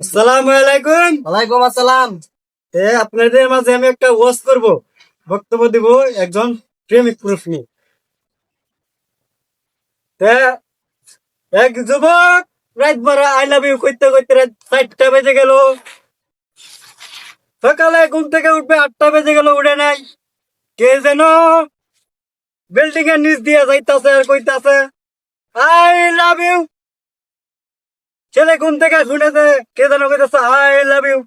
আসসালামু আলাইকুম ওয়ালাইকুম আসসালাম। তে আপনাদের মাঝে আমি একটা ওয়াজ করব। বক্তব্য দিব একজন প্রেমিক পুরুষ নিয়ে। এক যুবক রাত ভরা আই লাভ ইউ কইতে কইতে রাত চারটা বেজে গেল। সকালে ঘুম থেকে উঠবে আটটা বেজে গেল উঠে নাই। কে যেন বিল্ডিং এর নিচ দিয়ে যাইতাছে আর কইতাছে আই লাভ ইউ ছেলে ঘুম থেকে শুনেছে, কে যেন কইতাছে আই লাভ ইউ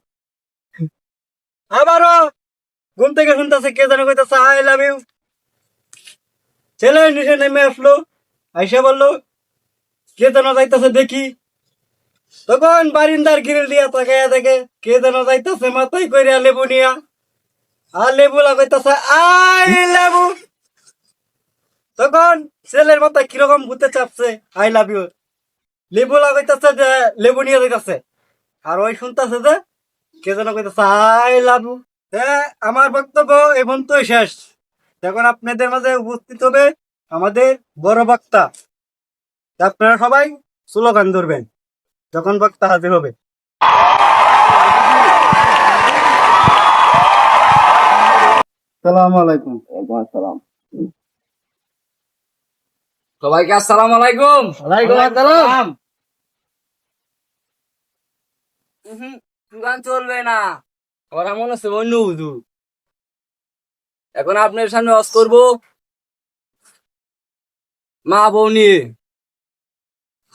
আবারও ঘুম থেকে শুনতেছে, কে যেন কইতাছে আই লাভ ইউ ছেলে নিচে নেমে আসলো, আইসা বলল, কে যেন যাইতাছে দেখি। তখন বারিন্দার গ্রিল দিয়া তাকাইয়া দেখে, কে যেন যাইতাছে মাথায় কইরা লেবু নিয়া। আর লেবু লাগাইতাছে আই লেবু তখন ছেলের মাথায় কীরকম ঘুরতে চাপছে আই লাভ ইউ লেবু লাগাইতাছে যে লেবু নিয়ে যাইতাছে। আর ওই শুনতেছে যে কে যেন কইতাছে আই লাভ ইউ আমার বক্তব্য এখন তো শেষ। এখন আপনাদের মাঝে উপস্থিত হবে আমাদের বড় বক্তা। আপনারা সবাই স্লোগান ধরবেন যখন বক্তা হাজির হবে। সালাম আলাইকুম। সবাইকে আসসালাম আলাইকুম। ওয়ালাইকুম আসসালাম। গান চলবে না। আমার মনে হচ্ছে অন্য উজু এখন আপনার সামনে অস করব। মা বউ নিয়ে।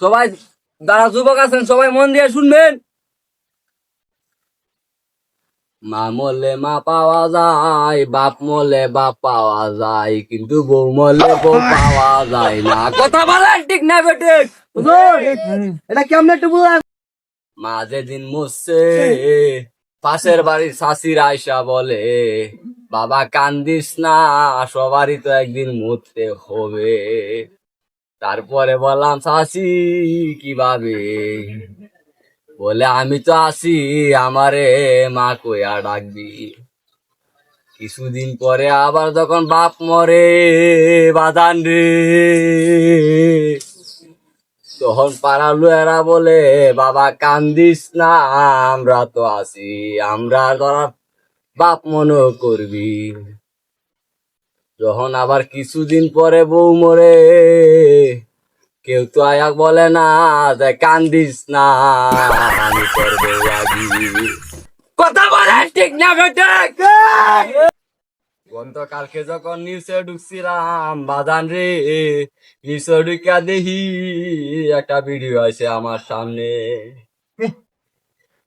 সবাই যারা যুবক আছেন সবাই মন দিয়ে শুনবেন। মা মরলে মা পাওয়া যায় বাপ মরলে বাপ পাওয়া যায় কিন্তু বউ মরলে বউ পাওয়া যায় না। কথা বলেন ঠিক না বেটে। এটা কেমন একটু বুঝা মা যেদিন মরছে পাশের বাড়ির শাশির আয়সা বলে বাবা কান্দিস না সবারই তো একদিন মরতে হবে। তারপরে বললাম শাশি কীভাবে? বলে, আমি তো আসি আমারে মা কইয়া ডাকবি। কিছুদিন পরে আবার যখন বাপ মরে বাদান রে। তখন পাড়া লুয়েরা বলে, বাবা, কান্দিস না, আমরা তো আছি, আমরা ধরা বাপ মনে করবি। যখন আবার কিছুদিন পরে বউ মরে কেউ তো আয়া বলে না যে কান্দিস না। আমি কথা বলে ঠিক না বেটে গতকালকে যখন নিউজে ঢুকছিলাম বাদান রে নিউজে ঢুকা দেখি একটা ভিডিও আছে আমার সামনে।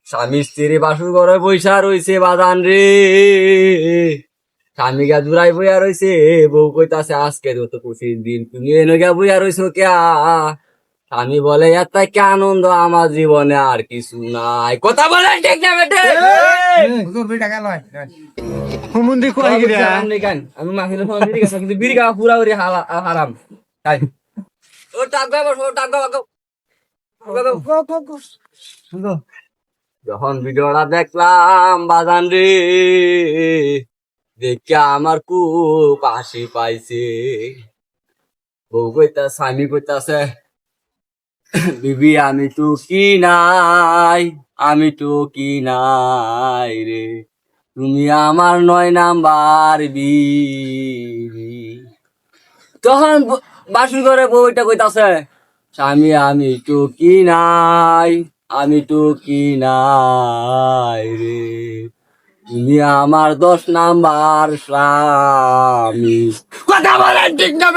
স্বামী স্ত্রী বাসুর ঘরে বৈশা রইছে বাদান রে। স্বামীকে দূরাই বইয়া রইছে বউ কইতাছে আজকে তো পঁচিশ দিন তুমি এনে গিয়া বইয়া রইছো কেয়া? স্বামী বলে এত কি আনন্দ আমার জীবনে আর কিছু নাই। কথা বলে ঠিক না বেটে হুমুন্দি কই গিরা। আমি আমি গেছি কিন্তু বিড়ি খাওয়া পুরা উড়ি হালা হারাম। তাই। ও টাকা ও টাকা যখন ভিডিওটা দেখলাম বাজান রে দেখে আমার খুব হাসি পাইছে। বউ কইতা স্বামী কইতাছে, বিবি, আমি তো কি নাই, আমি তো কি নাই রে। তুমি আমার নয় নাম্বার বিবি। তখন ব- বাসুর ঘরে বউটা কইতাছে, স্বামী, আমি তো কি নাই, আমি তো কি নাই রে। তুমি আমার দশ নাম্বার স্বামী কথা বলেন ঠিক না?